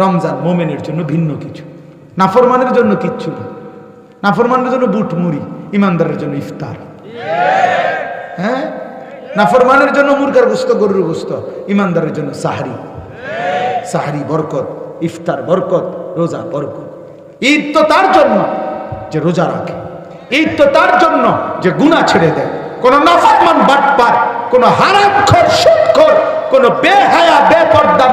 রমজান মোমেনের জন্য ভিন্ন কিছু। নাফরমানের জন্য কিচ্ছু না। নাফরমানের জন্য বুট মুড়ি, ইমানদারের জন্য ইফতার। হ্যাঁ? নাফরমানের জন্য মুরগার গোস্ত, গরুর গোস্ত, ইমানদারের জন্য সাহারি। সাহারি বরকত, ইফতার বরকত, রোজা বরকত। ঈদ তো তার জন্য যে রোজা রাখে। ঈদ তো তার জন্য যে গুণা ছেড়ে দেয়। কোন নাফরমান বাটপার, কোন হারাক্ষর সুদখোর, কোন বেহায়া, বেপর্দা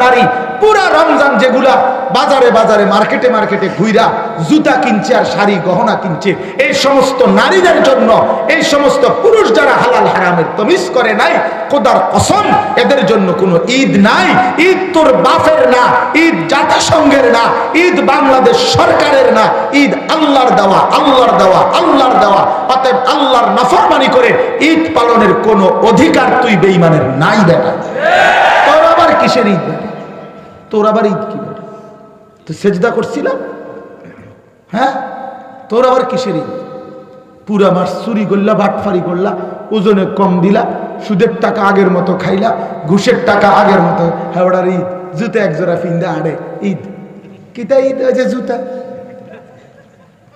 রমজান যেগুলা বাজারে বাজারে, মার্কেটে মার্কেটে ঘুইরা জুতা কিনছে আর শাড়ি, গহনা কিনছে, এই সমস্ত নারীদের জন্য, এই সমস্ত পুরুষ যারা হালাল হারামের তমিস করে নাই কোদার কসম, এদের জন্য কোনো ঈদ নাই। ঈদ তোর বাপের না, ঈদ জাতিসংঘের না, ঈদ বাংলাদেশ সরকারের না, ঈদ আল্লাহর দেওয়া আল্লাহর দেওয়া আল্লাহর দেওয়া। অতএব আল্লাহর নাফরমানি করে ঈদ পালনের কোনো অধিকার তুই বেঈমানের নাই বেটা। তোর আবার কিসের ঈদ বেটা? তোর আবার ঈদ কি বেটা তুই সেজদা করছিলাম? হ্যাঁ? তোর আবার কিসের ঈদ? পুরা মাস চুরি করলা, বাটফারি করলা, ওজনে কম দিলা, সুদের টাকা আগের মতো খাইলা, ঘুষের টাকা আগের মতো। হাওড়ার ঈদ। জুতা এক জোড়া ফিন্দা আড়ে ঈদ। কিতা ঈদ আছে জুতা?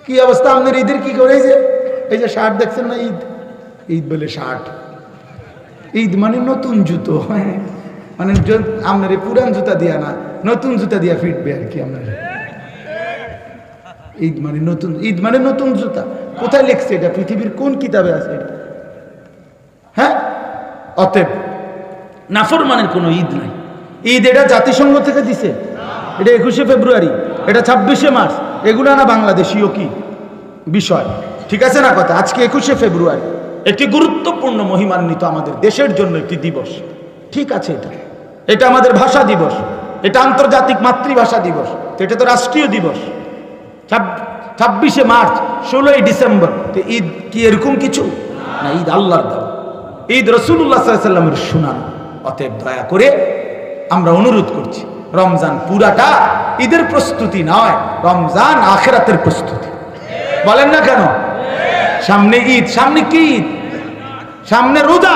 কি অবস্থা? আপনার ঈদের কি করে এই যে এই যে শার্ট দেখছেন না, ঈদ? ঈদ বলে শার্ট। ঈদ মানে নতুন জুতো হ্যাঁ। মানে আপনার পুরান জুতা দিয়া না, নতুন জুতা দিয়া ফিটবে আর কি আপনার। ঈদ মানে নতুন ঈদ মানে নতুন জুতা। কোথায় লিখছে এটা? পৃথিবীর কোন কিতাবে আছে এটা? হ্যাঁ? অতএব, নাফর মানের কোনো ঈদ নাই। ঈদ এটা জাতিসংঘ থেকে দিছে। এটা একুশে ফেব্রুয়ারি, এটা ছাব্বিশে মার্চ। এগুলো না বাংলাদেশীয় কি? বিষয়। ঠিক আছে না কথা? আজকে একুশে ফেব্রুয়ারি। একটি গুরুত্বপূর্ণ মহিমান্বিত আমাদের দেশের জন্য একটি দিবস। ঠিক আছে এটা। এটা আমাদের ভাষা দিবস। এটা আন্তর্জাতিক মাতৃভাষা দিবস। এটা তো রাষ্ট্রীয় দিবস। ছাব্বিশে মার্চ, ষোলোই ডিসেম্বর। তো ঈদ কি এরকম কিছু? না, ঈদ আল্লাহর দাও ঈদ রসুল্লাহ সাল্লামের সুনাম। অতএব দয়া করে আমরা অনুরোধ করছি, রমজান পুরাটা ঈদের প্রস্তুতি নয়, রমজান আখেরাতের প্রস্তুতি। বলেন না কেন? সামনে ঈদ, সামনে কি ঈদ? সামনে রোজা।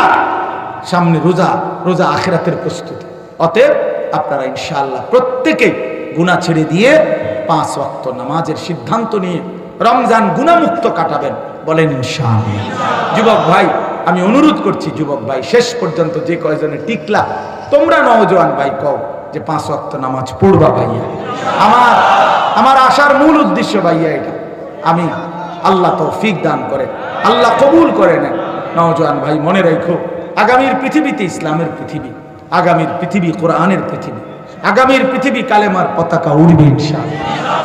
সামনে রোজা রোজা আখেরাতের প্রস্তুতি। অতএব আপনারা ইনশাআল্লাহ প্রত্যেকে গুণা ছেড়ে দিয়ে পাঁচ ওয়াক্ত নামাজের সিদ্ধান্ত নিয়ে রমজান গুণামুক্ত কাটাবেন বলেন ইনশাআল্লাহ। যুবক ভাই, আমি অনুরোধ করছি, যুবক ভাই, শেষ পর্যন্ত যে কয়জনে টিকলা, তোমরা নওজোয়ান ভাই কও যে পাঁচ ওয়াক্ত নামাজ পড়বা ভাইয়া। আমার আমার আসার মূল উদ্দেশ্য ভাইয়া এটা। আমি আল্লাহ তৌফিক দান করে আল্লাহ কবুল করে নেন। নওজোয়ান ভাই, মনে রেখো আগামীর পৃথিবীতে ইসলামের পৃথিবী আগামীর পৃথিবী কোরআনের পৃথিবী আগামীর পৃথিবী কালেমার পতাকা উড়বে ইনশাআল্লাহ।